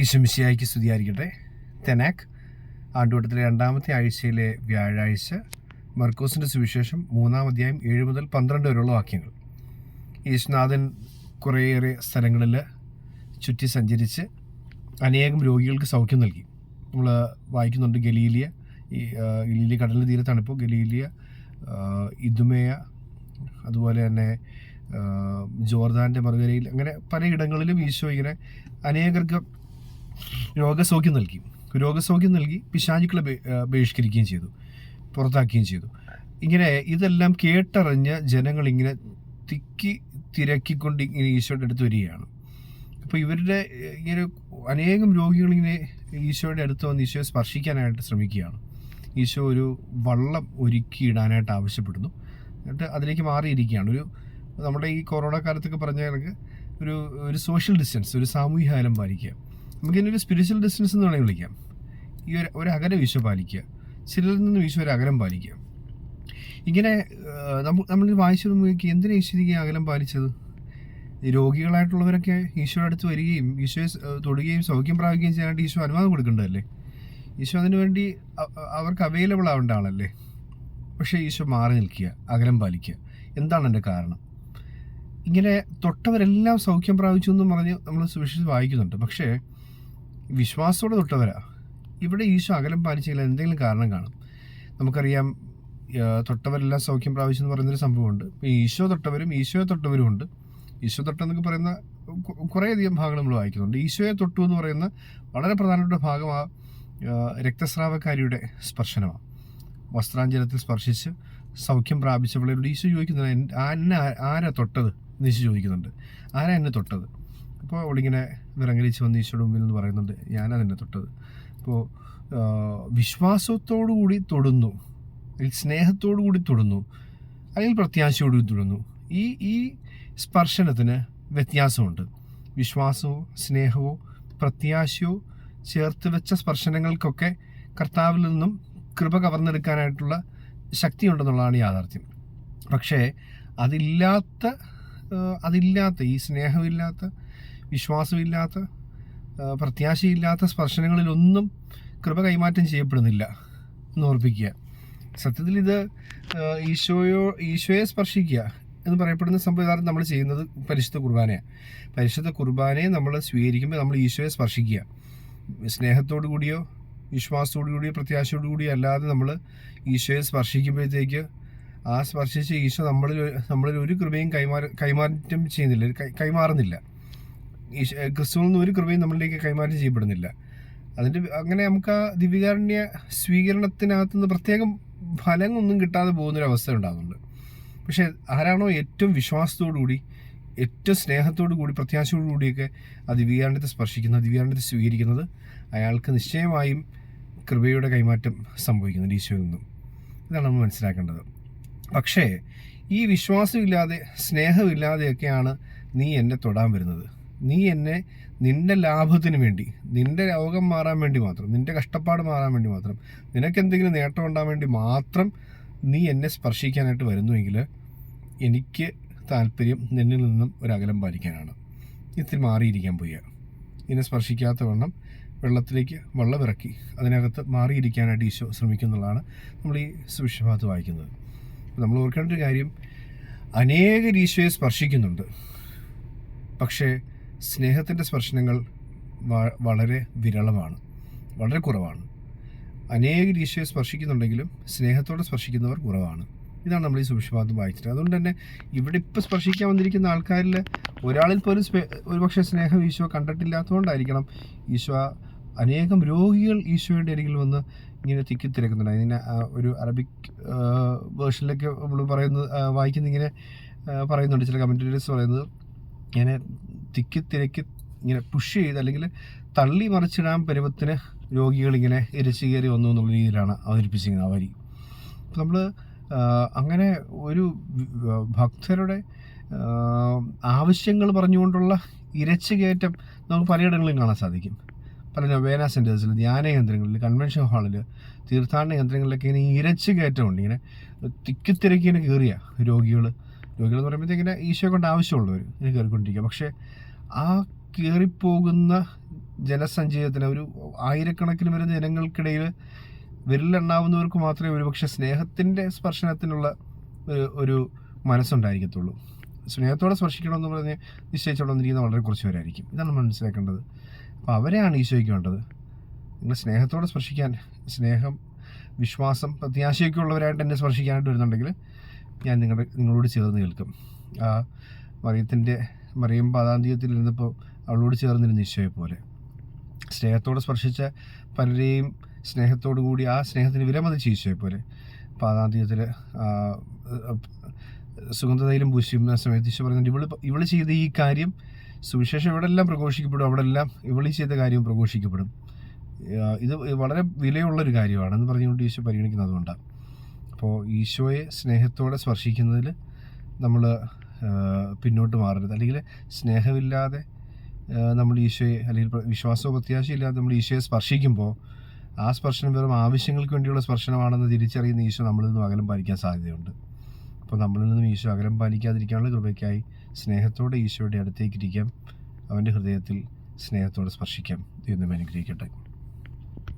ഈശുമിശിയായിക്ക് സ്തുതിയായിരിക്കട്ടെ. തെനാക്ക് ആണ്ടുവട്ടത്തിലെ രണ്ടാമത്തെ ആഴ്ചയിലെ വ്യാഴാഴ്ച മർക്കോസിന്റെ സുവിശേഷം മൂന്നാം അധ്യായം ഏഴ് മുതൽ പന്ത്രണ്ട് വരെയുള്ള വാക്യങ്ങൾ. യേശുനാഥൻ കുറേയേറെ സ്ഥലങ്ങളിൽ ചുറ്റി സഞ്ചരിച്ച് അനേകം രോഗികൾക്ക് സൗഖ്യം നൽകി. നമ്മൾ വായിക്കുന്നുണ്ട് ഗലീലിയ ഈ ഗലീലിയ കടലിന് തീരത്താണിപ്പോൾ ഗലീലിയ ഇതുമേയ അതുപോലെ തന്നെ ജോർദാന്റെ മറുകരയിൽ അങ്ങനെ പലയിടങ്ങളിലും ഈശോ ഇങ്ങനെ അനേകർക്ക് രോഗസൗഖ്യം നൽകി. രോഗസൗഖ്യം നൽകി പിശാചുക്കളെ ബഹിഷ്കരിക്കുകയും ചെയ്തു. പുറത്താക്കുകയും ചെയ്തു. ഇങ്ങനെ ഇതെല്ലാം കേട്ടറിഞ്ഞ ജനങ്ങൾ ഇങ്ങനെ തിക്കി തിരക്കിക്കൊണ്ട് ഇങ്ങനെ ഈശോയുടെ അടുത്ത് വരികയാണ്. അപ്പോൾ ഇവരുടെ ഇങ്ങനെ അനേകം രോഗികൾ ഇങ്ങനെ ഈശോയുടെ അടുത്ത് വന്ന് ഈശോയെ സ്പർശിക്കാനായിട്ട് ശ്രമിക്കുകയാണ്. ഈശോ ഒരു വള്ളം ഒരുക്കി ഇടാനായിട്ട് ആവശ്യപ്പെടുന്നു. എന്നിട്ട് അതിലേക്ക് മാറിയിരിക്കുകയാണ്. ഒരു നമ്മുടെ ഈ കൊറോണ കാലത്തൊക്കെ പറഞ്ഞ കണക്ക് ഒരു ഒരു സോഷ്യൽ ഡിസ്റ്റൻസ് ഒരു സാമൂഹിക പാലിക്കുക നമുക്കിതിനെ ഒരു സ്പിരിച്വൽ ഡിസ്റ്റൻസ് എന്ന് വേണമെങ്കിൽ വിളിക്കാം. ഈ ഒരു ഒരു അകലം ഈശോ പാലിക്കുക. ചിലരിൽ നിന്ന് ഈശോ ഒരു അകലം പാലിക്കുക. ഇങ്ങനെ നമ്മൾ നമ്മൾ വായിച്ചു നോക്കി എന്തിനാ ഈശ്വരിക്ക് അകലം പാലിച്ചത്? രോഗികളായിട്ടുള്ളവരൊക്കെ ഈശോയുടെ അടുത്ത് വരികയും ഈശോയെ തൊടുകയും സൗഖ്യം പ്രാപിക്കുകയും ചെയ്യാനായിട്ട് ഈശോ അനുവാദം കൊടുക്കേണ്ടതല്ലേ? ഈശോ അതിനു വേണ്ടി അവർക്ക് അവൈലബിൾ ആവേണ്ട ആളല്ലേ? പക്ഷേ ഈശോ മാറി നിൽക്കുക അകലം പാലിക്കുക. എന്താണ് എന്റെ കാരണം? ഇങ്ങനെ തൊട്ടവരെല്ലാം സൗഖ്യം പ്രാപിച്ചു എന്ന് പറഞ്ഞ് നമ്മൾ സുവിശേഷം വായിക്കുന്നുണ്ട്. പക്ഷേ വിശ്വാസത്തോടെ തൊട്ടവരാ ഇവിടെ ഈശോ അകലം പാലിച്ചില്ല എന്തെങ്കിലും കാരണം കാണും. നമുക്കറിയാം തൊട്ടവരെല്ലാം സൗഖ്യം പ്രാവശ്യം എന്ന് പറയുന്നൊരു സംഭവമുണ്ട്. ഇപ്പോൾ ഈശോ തൊട്ടവരും ഈശോയെ തൊട്ടവരും ഉണ്ട്. ഈശോ തൊട്ടെന്നൊക്കെ പറയുന്ന കുറേയധികം ഭാഗങ്ങൾ നമ്മൾ വായിക്കുന്നുണ്ട്. ഈശോയെ തൊട്ടു എന്ന് പറയുന്ന വളരെ പ്രധാനപ്പെട്ട ഭാഗം ആ രക്തസ്രാവക്കാരിയുടെ സ്പർശനമാണ്. വസ്ത്രാഞ്ചലത്തിൽ സ്പർശിച്ച് സൗഖ്യം പ്രാപിച്ചവളോട് ഈശോ ചോദിക്കുന്നുണ്ട് എന്നെ ആരാ തൊട്ടത്? എന്ന് ഈശോ ചോദിക്കുന്നുണ്ട്. ആരാ എന്നെ തൊട്ടത്? അപ്പോൾ അവളിങ്ങനെ നിറങ്ങലിച്ച് വന്ന് ഈശോയുടെ മുമ്പിൽ എന്ന് പറയുന്നുണ്ട് ഞാനാ എന്നെ തൊട്ടത്. അപ്പോൾ വിശ്വാസത്തോടു കൂടി തൊടുന്നു സ്നേഹത്തോടു കൂടി തൊടുന്നു അല്ലെങ്കിൽ പ്രത്യാശയോടു കൂടി തൊടുന്നു ഈ ഈ സ്പർശനത്തിന് വ്യത്യാസമുണ്ട്. വിശ്വാസവും സ്നേഹവും പ്രത്യാശയോ ചേർത്ത് വെച്ച സ്പർശനങ്ങൾക്കൊക്കെ കർത്താവിൽ നിന്നും കൃപ കവർന്നെടുക്കാനായിട്ടുള്ള ശക്തിയുണ്ടെന്നുള്ളതാണ് യാഥാർത്ഥ്യം. പക്ഷേ അതില്ലാത്ത അതില്ലാത്ത ഈ സ്നേഹമില്ലാത്ത വിശ്വാസമില്ലാത്ത പ്രത്യാശയില്ലാത്ത സ്പർശനങ്ങളിലൊന്നും കൃപ കൈമാറ്റം ചെയ്യപ്പെടുന്നില്ല എന്ന് ഓർപ്പിക്കുക. സത്യത്തിൽ ഇത് ഈശോയോ ഈശോയെ സ്പർശിക്കുക എന്ന് പറയപ്പെടുന്ന സംവിധാനം നമ്മൾ ചെയ്യുന്നത് പരിശുദ്ധ കുർബാനയാണ് പരിശുദ്ധ കുർബാനയെ നമ്മൾ സ്വീകരിക്കുമ്പോൾ നമ്മൾ ഈശോയെ സ്പർശിക്കുക. സ്നേഹത്തോടു കൂടിയോ വിശ്വാസത്തോടു കൂടിയോ പ്രത്യാശയോടു കൂടിയോ അല്ലാതെ നമ്മൾ ഈശോയെ സ്പർശിക്കുമ്പോഴത്തേക്ക് ആ സ്പർശിച്ച ഈശോ നമ്മളിൽ നമ്മളിൽ ഒരു കൃപയും കൈമാറ കൈമാറ്റം ചെയ്യുന്നില്ല കൈമാറുന്നില്ല. ക്രിസ്തുവിൽ നിന്ന് ഒരു കൃപയും നമ്മളിലേക്ക് കൈമാറ്റം ചെയ്യപ്പെടുന്നില്ല. അതിന്റെ അങ്ങനെ നമുക്ക് ആ ദിവ്യകാരുണ്യ സ്വീകരണത്തിനകത്തു നിന്ന് പ്രത്യേകം ഫലമൊന്നും കിട്ടാതെ പോകുന്നൊരവസ്ഥ ഉണ്ടാകുന്നുണ്ട് പക്ഷേ ആരാണോ ഏറ്റവും വിശ്വാസത്തോടു കൂടി ഏറ്റവും സ്നേഹത്തോടു കൂടി പ്രത്യാശയോടു കൂടിയൊക്കെ ആ ദിവ്യകാരുണ്യത്തെ സ്പർശിക്കുന്നത് ദിവ്യകാരുണ്യത്തെ സ്വീകരിക്കുന്നത് അയാൾക്ക് നിശ്ചയമായും കൃപയുടെ കൈമാറ്റം സംഭവിക്കുന്നുണ്ട് ഈശോയിൽ നിന്നും. ഇതാണ് നമ്മൾ മനസ്സിലാക്കേണ്ടത്. പക്ഷേ ഈ വിശ്വാസമില്ലാതെ സ്നേഹമില്ലാതെയൊക്കെയാണ് നീ എന്നെ തൊടാൻ വരുന്നത്. നീ എന്നെ നിന്റെ ലാഭത്തിന് വേണ്ടി നിന്റെ രോഗം മാറാൻ വേണ്ടി മാത്രം നിന്റെ കഷ്ടപ്പാട് മാറാൻ വേണ്ടി മാത്രം നിനക്കെന്തെങ്കിലും നേട്ടം ഉണ്ടാകാൻ വേണ്ടി മാത്രം നീ എന്നെ സ്പർശിക്കാനായിട്ട് വരുന്നുവെങ്കിൽ എനിക്ക് താല്പര്യം നിന്നിൽ നിന്നും ഒരു അകലം പാലിക്കാനാണ്. ഇത്തിരി മാറിയിരിക്കാൻ പോയ ഇതിനെ സ്പർശിക്കാത്ത വണ്ണം വെള്ളത്തിലേക്ക് വെള്ളമിറക്കി അതിനകത്ത് മാറിയിരിക്കാനായിട്ട് ഈശോ ശ്രമിക്കുന്നുള്ളതാണ് നമ്മൾ ഈ സുവിശ്വഭാഗത്ത് വായിക്കുന്നത്. നമ്മൾ ഓർക്കേണ്ട ഒരു കാര്യം അനേകർ ഈശോയെ സ്പർശിക്കുന്നുണ്ട്. പക്ഷേ സ്നേഹത്തിന്റെ സ്പർശനങ്ങൾ വളരെ വിരളമാണ് വളരെ കുറവാണ്. അനേക ഈശോയെ സ്പർശിക്കുന്നുണ്ടെങ്കിലും സ്നേഹത്തോടെ സ്പർശിക്കുന്നവർ കുറവാണ്. ഇതാണ് നമ്മൾ ഈ സുവിശേഷഭാഗത്ത് വായിച്ചിട്ട്. അതുകൊണ്ട് തന്നെ ഇവിടെ ഇപ്പോൾ സ്പർശിക്കാൻ വന്നിരിക്കുന്ന ആൾക്കാരിൽ ഒരാളിൽ പോലും ഒരുപക്ഷെ സ്നേഹം ഈശോ കണ്ടിട്ടില്ലാത്തതുകൊണ്ടായിരിക്കണം ഈശോ അനേകം രോഗികൾ ഈശോയുടെ അരികിൽ വന്ന് ഇങ്ങനെ തിക്കി ഇതിനെ ഒരു അറബിക് വേർഷനിലൊക്കെ നമ്മൾ പറയുന്നത് വായിക്കുന്ന ഇങ്ങനെ പറയുന്നുണ്ട്. ചില കമന്റേറ്റേഴ്സ് പറയുന്നത് ഇങ്ങനെ തിക്കി തിരക്കി ഇങ്ങനെ പുഷ് ചെയ്ത് അല്ലെങ്കിൽ തള്ളി മറിച്ചിടാൻ പരുവത്തിന് രോഗികൾ ഇങ്ങനെ ഇരച്ചു കയറി വന്നു എന്നുള്ള രീതിയിലാണ് അവതരിപ്പിച്ചിരിക്കുന്നത് ആ വരി. അപ്പം നമ്മൾ അങ്ങനെ ഒരു ഭക്തരുടെ ആവശ്യങ്ങൾ പറഞ്ഞുകൊണ്ടുള്ള ഇരച്ചു കയറ്റം നമുക്ക് പലയിടങ്ങളിലും കാണാൻ സാധിക്കും. പല നൊവേന സെന്റേഴ്സിൽ ധ്യാന കേന്ദ്രങ്ങളിൽ കൺവെൻഷൻ ഹാളിൽ തീർത്ഥാടന കേന്ദ്രങ്ങളിലൊക്കെ ഇങ്ങനെ ഇരച്ചു കയറ്റമുണ്ട്. ഇങ്ങനെ തിക്കിത്തിരക്കി ഇങ്ങനെ കയറിയ രോഗികൾ രോഗികൾ എന്ന് പറയുമ്പോഴത്തേക്ക് ഇങ്ങനെ ഈശോ കൊണ്ട് ആവശ്യമുള്ളവർ ഇങ്ങനെ കയറിക്കൊണ്ടിരിക്കുക. പക്ഷേ ആ കയറിപ്പോകുന്ന ജനസഞ്ചയത്തിന് ഒരു ആയിരക്കണക്കിന് വരുന്ന ജനങ്ങൾക്കിടയിൽ വിരലെണ്ണാവുന്നവർക്ക് മാത്രമേ ഒരുപക്ഷെ സ്നേഹത്തിന്റെ സ്പർശനത്തിനുള്ള ഒരു- മനസ്സുണ്ടായിരിക്കത്തുള്ളൂ. സ്നേഹത്തോടെ സ്പർശിക്കണമെന്ന് പറഞ്ഞ് നിശ്ചയിച്ചുകൊണ്ടിരിക്കുന്ന വളരെ കുറച്ച് പേരായിരിക്കും. ഇതാണ് മനസ്സിലാക്കേണ്ടത്. അപ്പോൾ അവരെയാണ് ഈശോയ്ക്ക് വേണ്ടത്. നിങ്ങൾ സ്നേഹത്തോടെ സ്പർശിക്കാൻ സ്നേഹം വിശ്വാസം പ്രത്യാശയൊക്കെ ഉള്ളവരായിട്ട് എന്നെ സ്പർശിക്കാനായിട്ട് വരുന്നുണ്ടെങ്കിൽ ഞാൻ നിങ്ങളുടെ നിങ്ങളോട് ചേർന്ന് കേൾക്കും ആ മറിയത്തിന്റെ മറിയം പാതാന്തിയത്തിൽ ഇരുന്നപ്പോൾ അവളോട് ചേർന്നിരുന്ന ഈശോയെ പോലെ. സ്നേഹത്തോടെ സ്പർശിച്ച പലരെയും സ്നേഹത്തോടു കൂടി ആ സ്നേഹത്തിന് വിലമതിച്ച ഈശോയെ പോലെ. പാതാന്തികത്തിൽ സുഗന്ധതയിലും പൂശിയുന്ന സമയത്ത് ഈശോ പറയുന്നുണ്ട് ഇവൾ ഇവൾ ചെയ്ത ഈ കാര്യം സുവിശേഷം എവിടെല്ലാം പ്രഘോഷിക്കപ്പെടും അവിടെല്ലാം ഇവളി ചെയ്ത കാര്യം പ്രഘോഷിക്കപ്പെടും. ഇത് വളരെ വിലയുള്ളൊരു കാര്യമാണ് എന്ന് പറഞ്ഞുകൊണ്ട് ഈശോ പരിഗണിക്കുന്നത് അതുകൊണ്ടാണ് അപ്പോൾ ഈശോയെ സ്നേഹത്തോടെ സ്പർശിക്കുന്നതിൽ നമ്മൾ പിന്നോട്ട് മാറരുത്. അല്ലെങ്കിൽ സ്നേഹമില്ലാതെ നമ്മൾ ഈശോയെ അല്ലെങ്കിൽ വിശ്വാസമോ പ്രത്യാശയില്ലാതെ നമ്മൾ ഈശോയെ സ്പർശിക്കുമ്പോൾ ആ സ്പർശനം വെറും ആവശ്യങ്ങൾക്ക് വേണ്ടിയുള്ള സ്പർശനമാണെന്ന് തിരിച്ചറിയുന്ന ഈശോ നമ്മളിൽ നിന്നും അകലം പാലിക്കാൻ സാധ്യതയുണ്ട്. അപ്പോൾ നമ്മളിൽ നിന്നും ഈശോ അകലം പാലിക്കാതിരിക്കാനുള്ള കൃപയ്ക്കായി സ്നേഹത്തോടെ ഈശോയുടെ അടുത്തേക്ക് ഇരിക്കാം അവന്റെ ഹൃദയത്തിൽ സ്നേഹത്തോടെ സ്പർശിക്കാം. എന്നും അനുഗ്രഹിക്കട്ടെ.